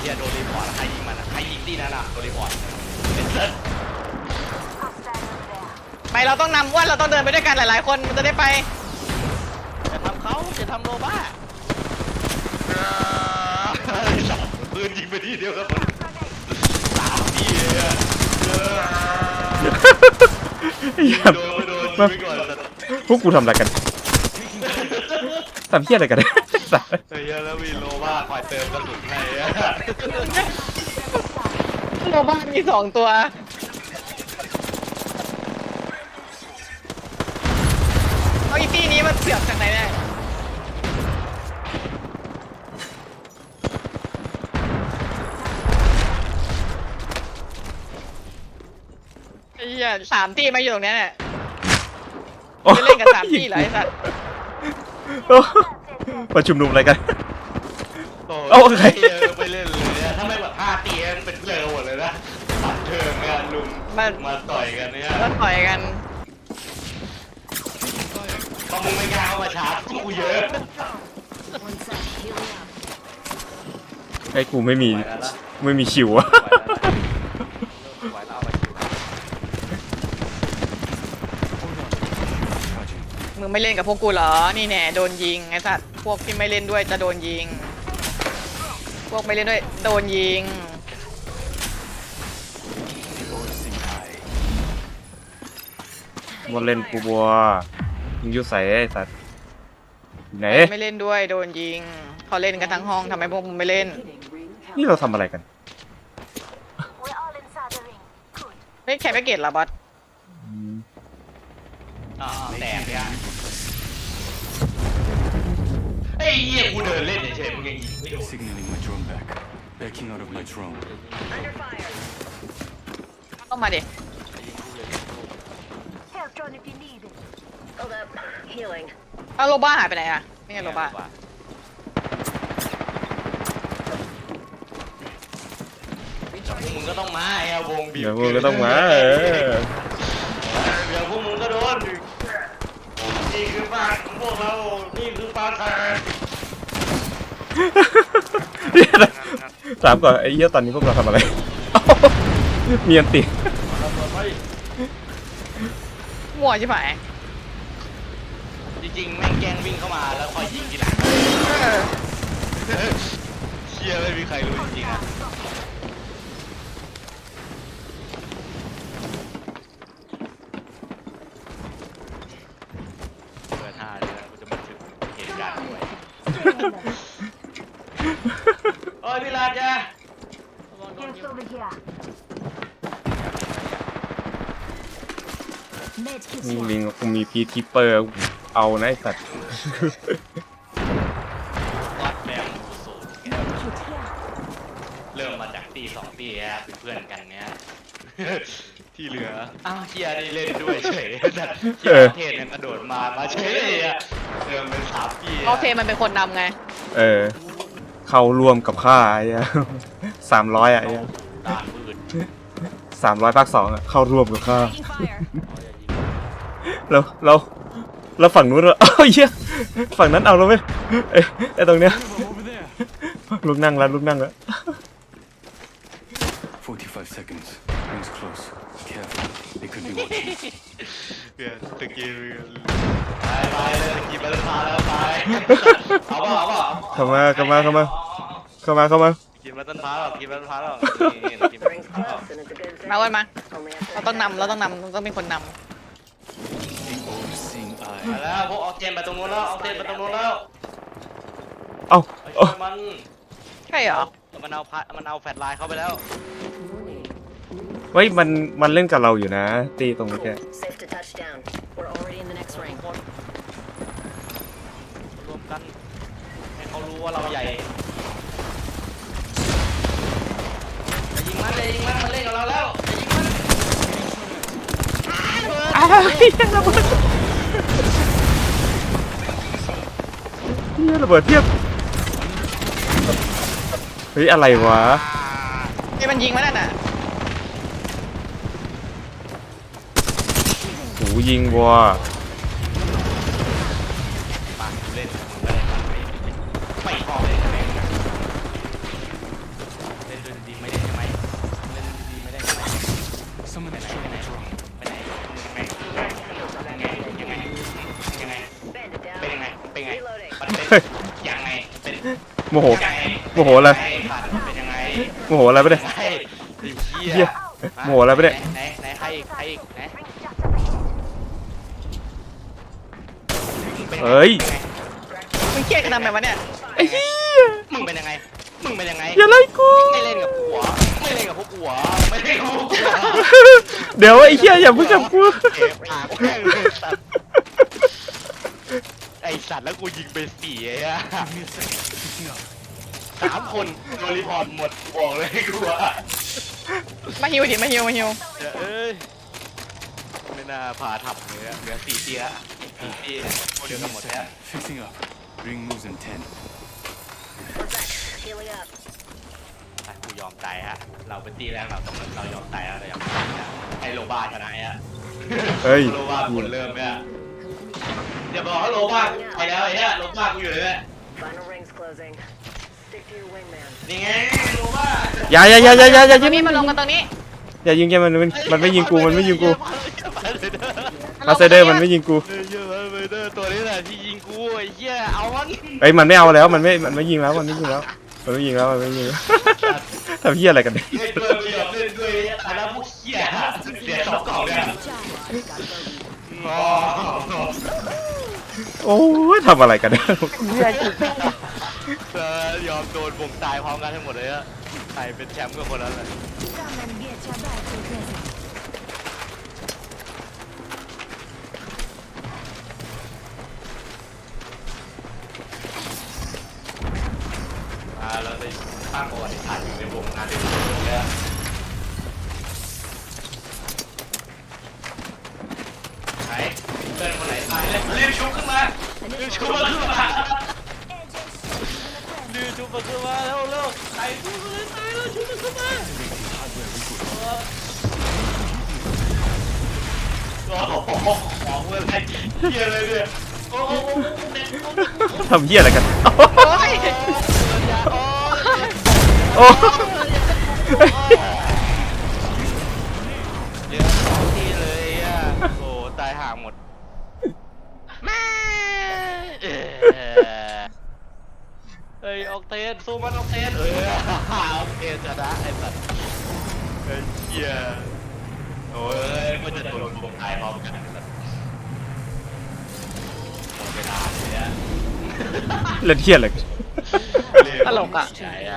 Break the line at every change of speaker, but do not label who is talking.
เหี้ยโดนรีพอร์ตใครยิงมันอะใครยิงที่นั่นอะโดนรีพอร์ตเป็นเซิร์ฟ
ไปเราต้องนำว่าเราต้องเดินไปด้วยกันหลายๆ คนมันจะได้ไป
จะทำเขาจะทำโลบ้าปืนยิงไปที่เดียวครับผมสามทีเลยอะเออ
เหี้ย
โดนไม่โดนยิงไปก่อนแต่
พวกกูทำอะไรกันทำเพี้ยอะไรกัน เนี่ยสัส
เฮ้ยแล้วมีโลบ้าคอยเติมกระสุนให้อะ
โรบ้ามีสองตัว เอาอีตี้นี้มันเสือกจากไหนเนี่ยไอ้เหี้ยสามที่มาอยู่ตรงเนี้ยเนี่ยจะเล่นกับสามที่เหรอไอ้สัตว์
โอ้ ประชุมนุมอะไรกัน
โอ้
เอาโอเค
เออไปเล่นเลยเนี่ยถ้าไม่แบบห้าตีมันเป็นเพลิงหมดเลยนะตัดเทิงงานลุม
มัน
มาต่อยกันเนี่ย
แล้วต่อยกัน
พอมึงไม่กล้าเข้ามาชาร์จกูเยอะ
One sec, healing up.
ไอ้กูไม่มี
ไหวแล้วนะ
ไม่มีคิวอะ
ไหวแล้วนะไหวแล้วเอาไปคิว
มึ งไม่เล่นกับพวกกูเหรอ นี่แน่โดนยิงไอ้สัตว์พวกที่ไม่เล่นด้วยจะโดนยิง พวกไม่เล่นด้วยโดนยิง
บอลเล่นกูบัวมึงอยุ่ใส่ไอ้สัสไหน
ไม่เล่นด้วยโดนยิงเขาเล่นกันทั้งห้องทำไมพวกมึงไม่เล่น
นี่เราทำอะไรกัน
We're all inside the ring. Good.
เฮ้ยแคปแพ็กเกจเหรอบอส
อืม
อ่าแตกเลย เหี้ยกูเดินเล่นเฉยๆมึงยังยิงไม่โดน
Signaling my drone back. Backing out of my drone.
Under fire.
ต้องมาดิ
Help drone if you need it. Hold up. Healing.
เอาโลบ้าหายไปไหนอะนี่ไงโลบ้า
พวกมึงก็ต้องมาไอ้วงบีบ
เดี๋ยวมึงก็ต้องมาเออ
เดี๋ยวพวกมึงก็โดนนี่คือปากของพวกเรานี่คือปากแขก
เดี๋ยวนะ ถามก่อนไอ้เหี้ยตอนนี้พวกเราทำอะไรเอ้ามีอันติ
มั่วใช่ไหม
จริงๆแม่งแกล้งวิ่งเข้ามาแล้วคอยยิงทีหลัง
เออ
เชี่ยไม่มีใครรู้จริงๆอะเปิดท่าเลยนะกูจะมาถึงเหตุการณ์ด้วยโอ้ยพี่ลาจ้ะ
Here's over here. Med kit
มี
here.
ลิงกูมีพีทิปเปอร์เอานะไอ้สัตว์
วัดแบมบูสูตร
Med kit here.
เริ่มมาจากตีสองตีฮะเป็นเพื่อนกันเนี้ย ที่เหลือ อ้าวเฮียนี่เล่นด้วยเฉยแต่เฮียเทศเนี่ยกระโดดมา มาเฉยเลยอะเดิมเป็นสามปี
โอเคมันเป็นคนนำไง
เออ เข้ารวมกับค่าไอ้เหี้ยสามร้อยอะไอ้เหี้ย
ตามืด
สามร้อยภาคสองอะเข้ารวมกับค่า
Taking fire.
แล้วแล้วแล้วฝั่งนู้นเราเอ้าเหี้ยฝั่งนั้นเอาแล้วไหมเอ้ยไอ้ตรงเนี้ย
Over there.
ลูกนั่งแล้วลูกนั่งแล้ว
45 seconds. Rings close. Careful. They could be watching.
เพื่อนตะกี้ไปไปเลยตะกี้ไปแล้วมาแล้วไปเอาเปล่าเอาเปล่า
เข้ามาเข้ามาเข้ามา เข้ามาเข้ามา
กินมาต้นพร้าวหรอกินมาต้นพร้าวหรอนี่กินมาต้น
Rings
พร้าว
close, and it's a good thing.
มาเว้ยมา
Only after
เราต้องนำเราต้องนำเราต้องเป็นคนน
The all-seeing
มา
eye.
แล้วพวกออกเจนไปตรงนู้นแล้วออกเจนไปตรงนู้นแล้ว
เอ้า
ไอ้
เอ้า
ช่วยมันำ
ใช่เหรอ
มันเอาพัดมันเอาแฟลชไลน์เข้าไปแล้ว
เฮ้ยมันมันเล่นกับเราอยู่นะ ตีตรงนี้แก
Safe to touch down. We're already in the next ring.
คนรวมกันให้เขารู้ว่าเราใหญ่อย่ายิงมันเลยยิงมันมันเล่นกับเราแล้วอย่ายิงมัน
อ้าว เหี้ยระเบิดเฮียระเบิดเทียบเฮ้ยอะไรวะ
ไอ้มันยิงมานั่นน่ะ
หูยิงวัว โมโห โมโหอะไร
เป็นยังไง
โมโหอะไรไปเนี่ย
ไอ้เหี้ย
โมโหอะไรไปเนี่ย
ไหนไหนใครอีกใครอีกไหนเฮ้
ย
มึงเครียดกันทำไมวะเนี่ย
ไอ้เหี้ย
มึงเป็นยังไง มึงเป็นยังไง
อย่าไล่กู
ไม่เล่นกับผัว ไม่เล่นกับพวกผัว ไม่เล่นกับพวกผัว
เดี๋ยวไอ้เหี้ยอย่าพิ่งจับกู
เก็บปากแม่งเลยสัตว์ ไอสัตว์แล้วกูยิงไปสี่ไอ้อะ
Give me a second. Picking up.
สามคนโดนรีพอร์ตหมดบอกเลยกูว่า
มาฮิวดิมาฮิวมาฮิว
เอ้ยไม่น่าพาทับเลยอะเหลือสี่เตี้ยสี่เตี้ยโคเดียว
Give
กั
me
นหม
a
ดแล้ว
second. Fixing up. Ring moves in 10.
We're back. Healing up.
อะกูยอมตายฮะ เราเป็นตีแรกเราต้องเรายอมตายแล้วเรายอมตายอะให้โลบ้าชนะฮะ
เฮ้ย
โลบ้าคนเริ่มเนี่ย เดี๋ยวบอกให้โลบ้าไปแล้วไอ้เนี่ยโลบ้ากูอยู่เลยเนี่ย
Final rings closing. Stick to your wingman.
นี่ไงโลบ้า
อย่าอย่าอย่าอย่าอย่าอย่ายิ
มางมีมาลงกันตรงนี้
อย่ายิงแกมันมันมันไม่ยิงกูมันไม่ยิงกู
มันล
มางสเตอร์มันไม่ยิงกู
เยอะเลยเดอร์ตัวนี้แหละที่ยิงกูไอ้เหี้ยเอามัน
เอ้ยมันไม่เอาแล้วมันไม่มันไม่ยิงแล้วมันไม่ยิงแล้วมันไม่ยิงแล้วมันไม่ยิงแล้วทำเหี้ยอะไรกันเนี่ย
เล่นด้วยไม่ยอมเล่นด้วยตายแล้วพวกเหี้ยเสียสองกล่องเลยอะอ๋อ
โอ้ยทำอะไรกันเนี่ย
เออยอมโดนบงตายพร้อมกันทั้งหมดเลยอะใครเป็นแชมป์ก็คนนั้นแหละ
Come and get your birthday present.
มาเราได้ตั้งประวัติศาสตร์อยู่ในวงการเรียนรู้เลยอะายเลยรีบชุบขึ้นมารีบชุบมาขึ้นมา
AJ
รีบชุบมาขึ้นมาแล้วเร็วใครชุบมาเลยตายแล้วชุบมาขึ้นมาโอ้โหของเมื่อไรเฮียเลยเนี่ยโอ้โหเด็กโอ้โห
ทำเหี้ยอะไรกัน
โอ้ย
โอ้
เย สู้มันออกเทนเออออกเทนชนะไอ้สัตว์เฮ้ยเฮียโอ้ยมันจะโดนผมตายพร้อมกันไอ้สัตว์หมดเวลาเลยอะ
เล่นเหี้ยอะไรกัน
ตลกอะ
ใช่อะ